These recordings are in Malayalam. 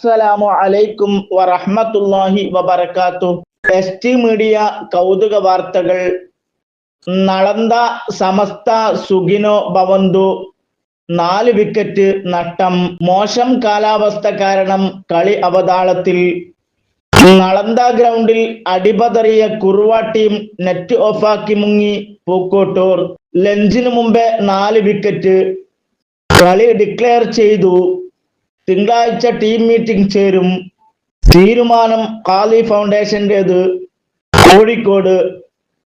അസ്സലാമു അലൈക്കും വറഹ്മത്തുള്ളാഹി വബറകാത്തു. എസ് ടി മീഡിയ കൗതുക വാർത്തകൾ. നളന്ത സമസ്ത സുഗിനോ ഭവന്തു. നാല് വിക്കറ്റ് നട്ടം. മോശം കാലാവസ്ഥ കാരണം കളി അവതാളത്തിൽ. നളന്ത ഗ്രൗണ്ടിൽ അടിപതറിയ കുറുവ ടീം നെറ്റ് ഓഫാക്കി മുങ്ങി പൂക്കോട്ടൂർ. ലഞ്ചിന് മുമ്പേ നാല് വിക്കറ്റ്. കളി ഡിക്ലെയർ ചെയ്തു. തിങ്കളാഴ്ച ടീം മീറ്റിംഗ് ചേരും. തീരുമാനം കാലി ഫൗണ്ടേഷന്റേത് കോഴിക്കോട്.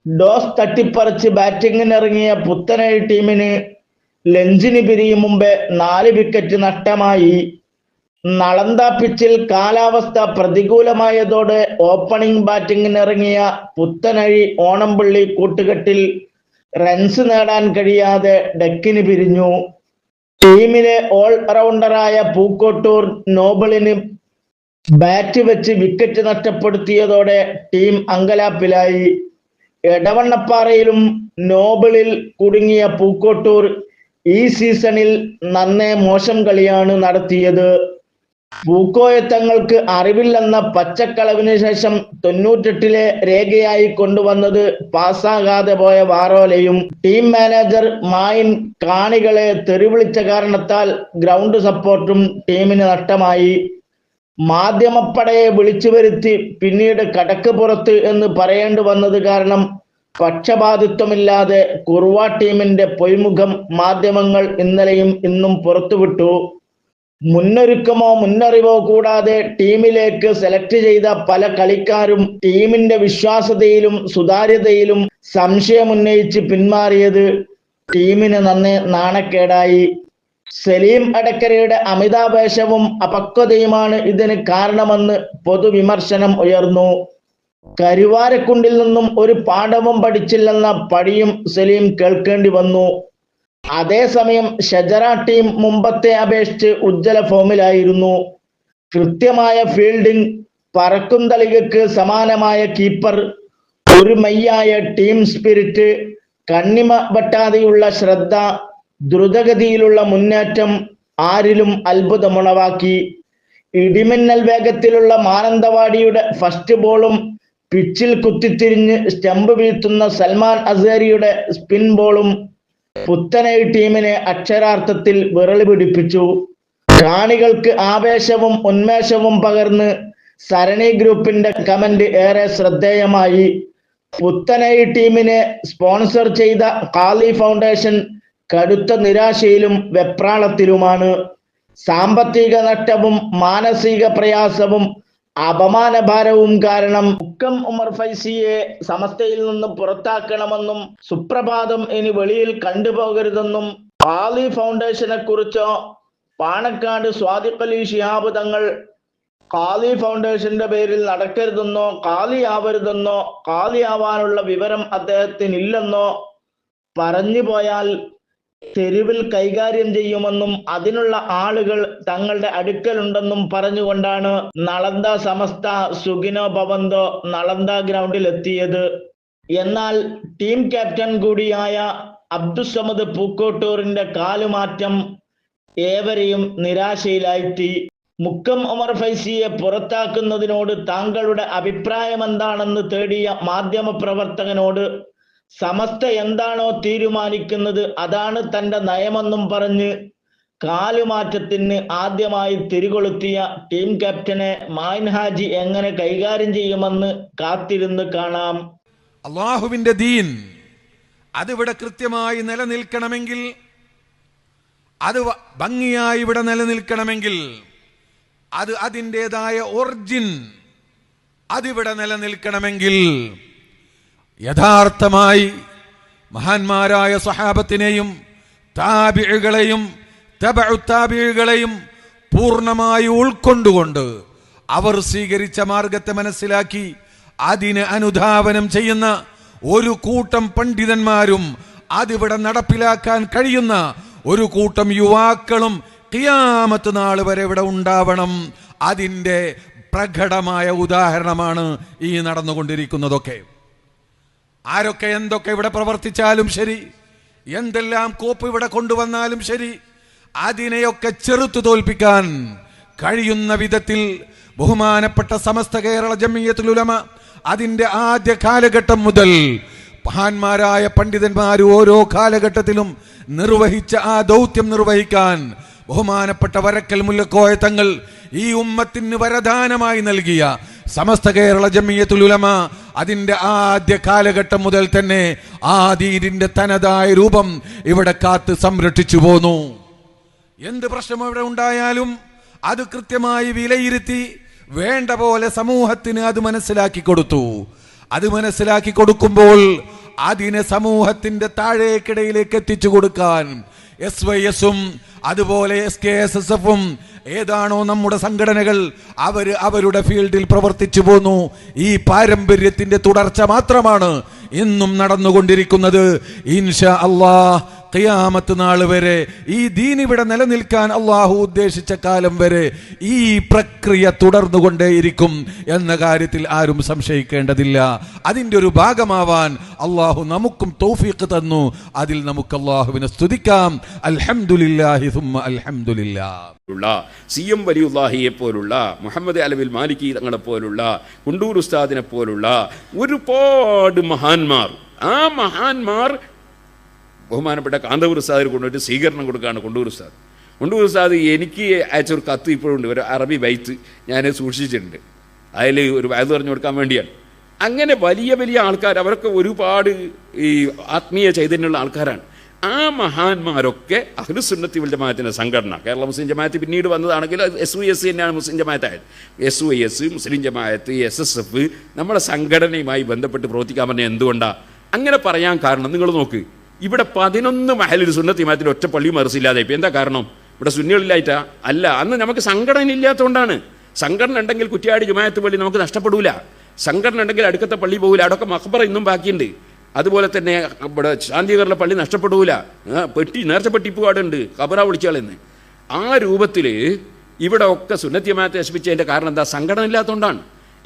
ഡോസ് തട്ടിപ്പറിച്ച് ബാറ്റിങ്ങിനിറങ്ങിയ പുത്തനഴി ടീമിന് ലഞ്ചിന് പിരിയും മുമ്പേ നാല് വിക്കറ്റ് നഷ്ടമായി. നളന്ത പിച്ചിൽ കാലാവസ്ഥ പ്രതികൂലമായതോടെ ഓപ്പണിംഗ് ബാറ്റിങ്ങിനിറങ്ങിയ പുത്തനഴി ഓണംപള്ളി കൂട്ടുകെട്ടിൽ റൺസ് നേടാൻ കഴിയാതെ ഡെക്കിന് പിരിഞ്ഞു. ടീമിലെ ഓൾ റൗണ്ടറായ പൂക്കോട്ടൂർ നോബിളിന് ബാറ്റ് വെച്ച് വിക്കറ്റ് നഷ്ടപ്പെടുത്തിയതോടെ ടീം അങ്കലാപ്പിലായി. എടവണ്ണപ്പാറയിലും നോബിളിൽ കുടുങ്ങിയ പൂക്കോട്ടൂർ ഈ സീസണിൽ നന്നേ മോശം കളിയാണ് നടത്തിയത്. പൂക്കോയത്തങ്ങൾക്ക് അറിവില്ലെന്ന പച്ചക്കളവിന് ശേഷം തൊണ്ണൂറ്റെട്ടിലെ രേഖയായി കൊണ്ടുവന്നത് പാസ്സാകാതെ പോയ വാറോലയും ടീം മാനേജർ മായിൻ കാണികളെ തെറിവിളിച്ച കാരണത്താൽ ഗ്രൗണ്ട് സപ്പോർട്ടും ടീമിന് നഷ്ടമായി. മാധ്യമപ്പടയെ വിളിച്ചു വരുത്തി പിന്നീട് കടക്ക് പുറത്ത് എന്ന് പറയേണ്ടി വന്നത് കാരണം പക്ഷപാതിത്വമില്ലാതെ കുറുവ ടീമിന്റെ പൊയ്മുഖം മാധ്യമങ്ങൾ ഇന്നലെയും ഇന്നും പുറത്തുവിട്ടു. മുന്നൊരുക്കമോ മുന്നറിവോ കൂടാതെ ടീമിലേക്ക് സെലക്ട് ചെയ്ത പല കളിക്കാരും ടീമിന്റെ വിശ്വാസതയിലും സുതാര്യതയിലും സംശയമുന്നയിച്ച് പിന്മാറിയത് ടീമിന് നന്നേ നാണക്കേടായി. സലീം അടക്കരയുടെ അമിതാവേശവും അപക്വതയുമാണ് ഇതിന് കാരണമെന്ന് പൊതുവിമർശനം ഉയർന്നു. കരുവാരക്കുണ്ടിൽ നിന്നും ഒരു പാഠവും പഠിച്ചില്ലെന്ന പടിയും സലീം കേൾക്കേണ്ടി വന്നു. അതേസമയം ഷജറ ടീം മുമ്പത്തെ അപേക്ഷിച്ച് ഉജ്ജ്വല ഫോമിലായിരുന്നു. കൃത്യമായ ഫീൽഡിംഗ് പറക്കും തളികക്ക് സമാനമായ കീപ്പർ ഒരു മയ്യായ ടീം സ്പിരിറ്റ് കണ്ണിമ വെട്ടാതെയുള്ള ശ്രദ്ധ ദ്രുതഗതിയിലുള്ള മുന്നേറ്റം ആരിലും അത്ഭുതമുണവാക്കി. ഇടിമിന്നൽ വേഗത്തിലുള്ള മാനന്തവാടിയുടെ ഫസ്റ്റ് ബോളും പിച്ചിൽ കുത്തിത്തിരിഞ്ഞ് സ്റ്റമ്പ് വീഴ്ത്തുന്ന സൽമാൻ അസേരിയുടെ സ്പിൻ ബോളും പുത്തനൈ ടീമിനെ അക്ഷരാർത്ഥത്തിൽ വിറളി പിടിപ്പിച്ചു. കാണികൾക്ക് ആവേശവും ഉന്മേഷവും പകർന്ന് സരണി ഗ്രൂപ്പിന്റെ കമന്റ് ഏറെ ശ്രദ്ധേയമായി. പുത്തനൈ ടീമിനെ സ്പോൺസർ ചെയ്ത കാലി ഫൗണ്ടേഷൻ കടുത്ത നിരാശയിലും വെപ്രാളത്തിലുമാണ്. സാമ്പത്തിക നഷ്ടവും മാനസിക പ്രയാസവും അപമാനഭാരവും കാരണം ഉക്കം ഉമർ ഫൈസിയെ സമസ്തയിൽ നിന്ന് പുറത്താക്കണമെന്നും സുപ്രഭാതം ഇനി വെളിയിൽ കണ്ടുപോകരുതെന്നും പാലി ഫൗണ്ടേഷനെ കുറിച്ചോ പാണക്കാട് സ്വാദിഖലി ശിഹാബ് തങ്ങൾ കാലി ഫൗണ്ടേഷന്റെ പേരിൽ നടക്കരുതെന്നോ കാലിയാവരുതെന്നോ കാലിയാവാനുള്ള വിവരം അദ്ദേഹത്തിനില്ലെന്നോ പറഞ്ഞു പോയാൽ തെരുവിൽ കൈകാര്യം ചെയ്യുമെന്നും അതിനുള്ള ആളുകൾ തങ്ങളുടെ അടുക്കലുണ്ടെന്നും പറഞ്ഞുകൊണ്ടാണ് നളന്ദ സമസ്ത സുഖിനോ ഭവന്തോ നളന്ദ ഗ്രൗണ്ടിൽ എത്തിയത് എന്നാൽ ടീം ക്യാപ്റ്റൻ കൂടിയായ അബ്ദുസമദ് പൂക്കോട്ടൂറിന്റെ കാലുമാറ്റം ഏവരെയും നിരാശയിലായിത്തി മുക്കം ഉമർ ഫൈസിയെ പുറത്താക്കുന്നതിനോട് താങ്കളുടെ അഭിപ്രായം എന്താണെന്ന് തേടിയ മാധ്യമ പ്രവർത്തകനോട് സമസ്ത എന്താണോ തീരുമാനിക്കുന്നത് അതാണ് തന്റെ നയമെന്നും പറഞ്ഞ് കാലുമാറ്റത്തിന് ആദ്യമായി തിരികൊളുത്തിയ ടീം ക്യാപ്റ്റനെ മാൻഹാജി എങ്ങനെ കൈകാര്യം ചെയ്യുമെന്ന് കാത്തിരുന്ന് കാണാം. അള്ളാഹുവിന്റെ ദീൻ അതിവിടെ കൃത്യമായി നിലനിൽക്കണമെങ്കിൽ അത് ഭംഗിയായി ഇവിടെ നിലനിൽക്കണമെങ്കിൽ അത് അതിന്റെതായ ഒറിജിൻ അതിവിടെ നിലനിൽക്കണമെങ്കിൽ യഥാർത്ഥമായി മഹാന്മാരായ സഹാബത്തിനെയും താബിഴുകളെയും തബഴുത്താബിഴുകളെയും പൂർണമായി ഉൾക്കൊണ്ടുകൊണ്ട് അവർ സ്വീകരിച്ച മാർഗത്തെ മനസ്സിലാക്കി അതിന് അനുധാവനം ചെയ്യുന്ന ഒരു കൂട്ടം പണ്ഡിതന്മാരും അതിവിടെ നടപ്പിലാക്കാൻ കഴിയുന്ന ഒരു കൂട്ടം യുവാക്കളും കിയാമത്ത് നാൾ വരെ ഇവിടെ ഉണ്ടാവണം. അതിന്റെ പ്രകടമായ ഉദാഹരണമാണ് ഈ നടന്നുകൊണ്ടിരിക്കുന്നതൊക്കെ. ആരൊക്കെ എന്തൊക്കെ ഇവിടെ പ്രവർത്തിച്ചാലും ശരി എന്തെല്ലാം കോപ്പ് ഇവിടെ കൊണ്ടുവന്നാലും ശരി അതിനെയൊക്കെ ചെറുത്തു തോൽപ്പിക്കാൻ കഴിയുന്ന വിധത്തിൽ ബഹുമാനപ്പെട്ട സമസ്ത കേരള ജമീയത്തിലുലമ അതിന്റെ ആദ്യ കാലഘട്ടം മുതൽ മഹാന്മാരായ പണ്ഡിതന്മാർ ഓരോ കാലഘട്ടത്തിലും നിർവഹിച്ച ആ ദൗത്യം നിർവഹിക്കാൻ ബഹുമാനപ്പെട്ട വരക്കൽ മുല്ലക്കോയ തങ്ങൾ ഈ ഉമ്മത്തിന് വരദാനമായി നൽകിയ സമസ്ത കേരള ജമിയത്തുൽ ഉലമ അതിന്റെ ആദ്യ കാലഘട്ടം മുതൽ തന്നെ ആ ദീനിന്റെ തനതായ രൂപം ഇവിടെ കാത്ത് സംരക്ഷിച്ചു പോന്നു. എന്ത് പ്രശ്നം ഇവിടെ ഉണ്ടായാലും അത് കൃത്യമായി വിലയിരുത്തി വേണ്ട പോലെ സമൂഹത്തിന് അത് മനസ്സിലാക്കി കൊടുത്തു. അത് മനസ്സിലാക്കി കൊടുക്കുമ്പോൾ അതിനെ സമൂഹത്തിന്റെ താഴേക്കിടയിലേക്ക് എത്തിച്ചു കൊടുക്കാൻ എസ് വൈ എസും അതുപോലെ എസ് കെ എസ് എസ് എഫും ഏതാണോ നമ്മുടെ സംഘടനകൾ അവർ അവരുടെ ഫീൽഡിൽ പ്രവർത്തിച്ചു പോന്നു. ഈ പാരമ്പര്യത്തിന്റെ തുടർച്ച മാത്രമാണ് ഇന്നും നടന്നുകൊണ്ടിരിക്കുന്നത്. ഇൻഷ അള്ളാഹ് ഖിയാമത്ത് നാൾ വരെ ഈ ദീൻ ഇവിടെ നിലനിൽക്കാൻ അള്ളാഹു ഉദ്ദേശിച്ച കാലം വരെ ഈ പ്രക്രിയ തുടർന്നുകൊണ്ടേയിരിക്കും എന്ന കാര്യത്തിൽ ആരും സംശയിക്കേണ്ടതില്ല. അതിന്റെ ഒരു ഭാഗമാവാൻ അള്ളാഹു നമുക്കും തൗഫീഖ് തന്നു. അതിൽ നമുക്ക് അള്ളാഹുവിനെ സ്തുതിക്കാം. അൽഹംദുലില്ലാഹി സുമ്മ അൽഹംദുലില്ലാ. സി എം വലിയുല്ലാഹിയെ പോലുള്ള മുഹമ്മദ് അലവിൽ മാലിക്കി തങ്ങളെ പോലുള്ള കുണ്ടൂർ ഉസ്താദിനെ പോലുള്ള ഒരുപാട് മഹാന്മാർ. ആ മഹാന്മാർ ബഹുമാനപ്പെട്ട കാന്തപുര സാദിന് കൊണ്ടുപോയിട്ട് സ്വീകരണം കൊടുക്കുകയാണ് കൊണ്ടൂർ സാദ് കൊണ്ടൂർ സാദ് എനിക്ക് അയച്ച ഒരു കത്ത് ഇപ്പോഴുണ്ട് ഒരു അറബി ബൈത്ത് ഞാൻ സൂക്ഷിച്ചിട്ടുണ്ട്. അതിൽ ഒരു വയത് പറഞ്ഞു കൊടുക്കാൻ വേണ്ടിയാണ്. അങ്ങനെ വലിയ വലിയ ആൾക്കാർ അവരൊക്കെ ഒരുപാട് ഈ ആത്മീയ ചൈതന്യമുള്ള ആൾക്കാരാണ്. ആ മഹാന്മാരൊക്കെ അഹ്ലുസുന്നത്തി വൽ ജമാഅത്തിന്റെ സംഘടന. കേരള മുസ്ലിം ജമാഅത്ത് പിന്നീട് വന്നതാണെങ്കിൽ എസ് വൈ എസ് തന്നെയാണ് മുസ്ലിം ജമാഅത്തായത്. എസ് വൈ എസ് മുസ്ലിം ജമാഅത്ത് എസ് എസ് എഫ് നമ്മുടെ സംഘടനയുമായി ബന്ധപ്പെട്ട് പ്രവർത്തിക്കാൻ പറഞ്ഞ എന്തുകൊണ്ടാണ് അങ്ങനെ പറയാൻ കാരണം നിങ്ങൾ നോക്ക്. ഇവിടെ പതിനൊന്ന് മഹലിൽ സുന്നത്തി മാത്തിൽ ഒറ്റ പള്ളിയും മറിച്ചില്ലാതെ ഇപ്പം എന്താ കാരണം? ഇവിടെ സുന്നികളില്ലായിട്ടാ? അല്ല അന്ന് നമുക്ക് സംഘടന ഇല്ലാത്തതുകൊണ്ടാണ്. സംഘടന ഉണ്ടെങ്കിൽ കുറ്റിയാടി ജുമായത്ത് പള്ളി നമുക്ക് നഷ്ടപ്പെടൂല. സംഘടന ഉണ്ടെങ്കിൽ അടുക്കത്തെ പള്ളി പോകില്ല അടക്കം മക്ബറ ഇന്നും ബാക്കിയുണ്ട്. അതുപോലെ തന്നെ ഇവിടെ ശാന്തികറിലെ പള്ളി നഷ്ടപ്പെടൂല. പെട്ടി നേർച്ച പെട്ടി കബറ വിളിച്ചാളെന്ന്. ആ രൂപത്തിൽ ഇവിടെ ഒക്കെ സുന്നത്തി ജമാഅത്തെ നശിപ്പിച്ചതിന്റെ കാരണം എന്താ? സംഘടന ഇല്ലാത്തതുകൊണ്ടാണ്.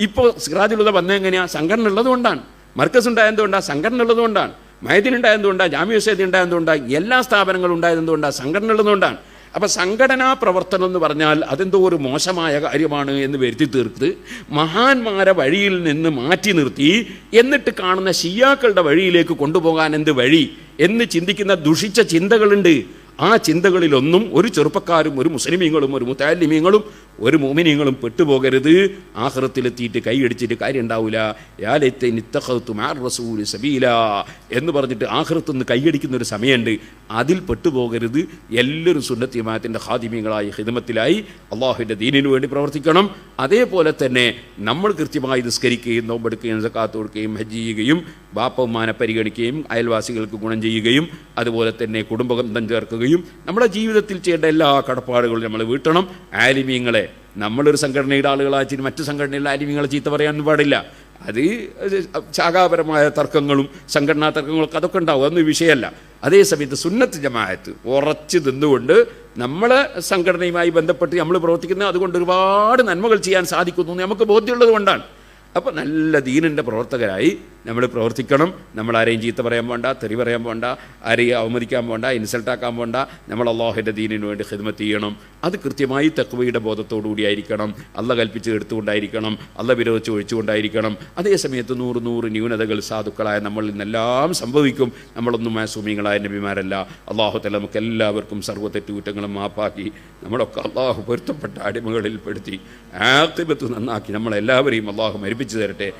ഇപ്പോൾ സിറാജുലുത വന്നെങ്ങനെയാണ് സംഘടന ഉള്ളതുകൊണ്ടാണ്. മർക്കസ് ഉണ്ടായതുകൊണ്ടാണ് സംഘടന ഉള്ളതുകൊണ്ടാണ്. മൈദിൻ ഉണ്ടായതുകൊണ്ടാണ് ജാമ്യ വസതി ഉണ്ടായതുകൊണ്ടാണ് എല്ലാ സ്ഥാപനങ്ങളും ഉണ്ടായതുകൊണ്ടാണ് സംഘടന ഉള്ളതുകൊണ്ടാണ് അപ്പം സംഘടനാ പ്രവർത്തനം എന്ന് പറഞ്ഞാൽ അതെന്തോ ഒരു മോശമായ കാര്യമാണ് എന്ന് വരുത്തി തീർത്ത് മഹാന്മാരെ വഴിയിൽ നിന്ന് മാറ്റി നിർത്തി എന്നിട്ട് കാണുന്ന ഷിയാക്കളുടെ വഴിയിലേക്ക് കൊണ്ടുപോകാൻ എന്ത് വഴി? എന്ന് ചിന്തിക്കുന്ന ദുഷിച്ച ചിന്തകളുണ്ട്. ആ ചിന്തകളിലൊന്നും ഒരു ചെറുപ്പക്കാരും ഒരു മുസ്ലിമീങ്ങളും ഒരു മുത്താലിമീങ്ങളും ഒരു മോമിനീങ്ങളും പെട്ടുപോകരുത്. ആഹ്റത്തിലെത്തിയിട്ട് കൈയടിച്ചിട്ട് കാര്യം ഉണ്ടാവില്ല സബീല എന്ന് പറഞ്ഞിട്ട് ആഹ്റത്തുനിന്ന് കൈയടിക്കുന്ന ഒരു സമയമുണ്ട് അതിൽ പെട്ടുപോകരുത്. എല്ലാവരും സുന്നത്തിമാത്തിന്റെ ഹാദിമ്യങ്ങളായി ഹിദമത്തിലായി അള്ളാഹുവിന്റെ ദീനിനു വേണ്ടി പ്രവർത്തിക്കണം. അതേപോലെ തന്നെ നമ്മൾ കൃത്യമായി നിസ്കരിക്കുകയും നോമ്പെടുക്കുകയും സക്കാത്ത് കൊടുക്കുകയും ഹജ്ജ് ചെയ്യുകയും ബാപ്പമാനെ പരിഗണിക്കുകയും അയൽവാസികൾക്ക് ഗുണം ചെയ്യുകയും അതുപോലെ തന്നെ കുടുംബബന്ധം ചേർക്കുകയും നമ്മുടെ ജീവിതത്തിൽ ചെയ്യേണ്ട എല്ലാ കടപ്പാടുകളും നമ്മൾ വീട്ടണം. ആലിമീങ്ങളെ നമ്മളൊരു സംഘടനയുടെ ആളുകളാച്ചിട്ട് മറ്റു സംഘടനയിലെ ആലിമീങ്ങളെ ചീത്ത പറയാനൊന്നും പാടില്ല. അത് ശാഖാപരമായ തർക്കങ്ങളും സംഘടനാ തർക്കങ്ങളൊക്കെ അതൊക്കെ ഉണ്ടാവും. അതൊന്നും വിഷയമല്ല. അതേസമയത്ത് സുന്നത്ത് ജമാഅത്ത് ഉറച്ച് നിന്നുകൊണ്ട് നമ്മളെ സംഘടനയുമായി ബന്ധപ്പെട്ട് നമ്മൾ പ്രവർത്തിക്കുന്നത് അതുകൊണ്ട് ഒരുപാട് നന്മകൾ ചെയ്യാൻ സാധിക്കുന്നു നമുക്ക് ബോധ്യമുള്ളത് കൊണ്ടാണ്. അപ്പോൾ നല്ല ദീനിന്റെ പ്രവർത്തകരായി നമ്മൾ പ്രവർത്തിക്കണം. നമ്മൾ ആരെയും ചീത്ത പറയാൻ പോണ്ട തെറി പറയാൻ പോണ്ട ആരെയും അവമതിക്കാൻ പോണ്ട ഇൻസൾട്ടാക്കാൻ പോണ്ട. നമ്മൾ അള്ളാഹുവിന്റെ ദീനിന് വേണ്ടി ഹിദ്മത്ത് ചെയ്യണം. അത് കൃത്യമായി തക്വയുടെ ബോധത്തോടു കൂടിയായിരിക്കണം അല്ല കൽപ്പിച്ച് എടുത്തുകൊണ്ടായിരിക്കണം. അല്ല വിരോധിച്ച് ഒഴിച്ചുകൊണ്ടായിരിക്കണം. അതേ സമയത്ത് നൂറ് നൂറ് ന്യൂനതകൾ സാധുക്കളായ നമ്മളിൽ നിന്നെല്ലാം സംഭവിക്കും. നമ്മളൊന്നും മാസൂമികളായ നബിമാരല്ല. അള്ളാഹു തല നമുക്ക് എല്ലാവർക്കും സർവ തെറ്റുകുറ്റങ്ങളും മാപ്പാക്കി. നമ്മളൊക്കെ അള്ളാഹു പൊരുത്തപ്പെട്ട അടിമകളിൽപ്പെടുത്തി. ആക്തിപത്വം നന്നാക്കി നമ്മളെല്ലാവരെയും അള്ളാഹു മരിപ്പിച്ചു തരട്ടെ.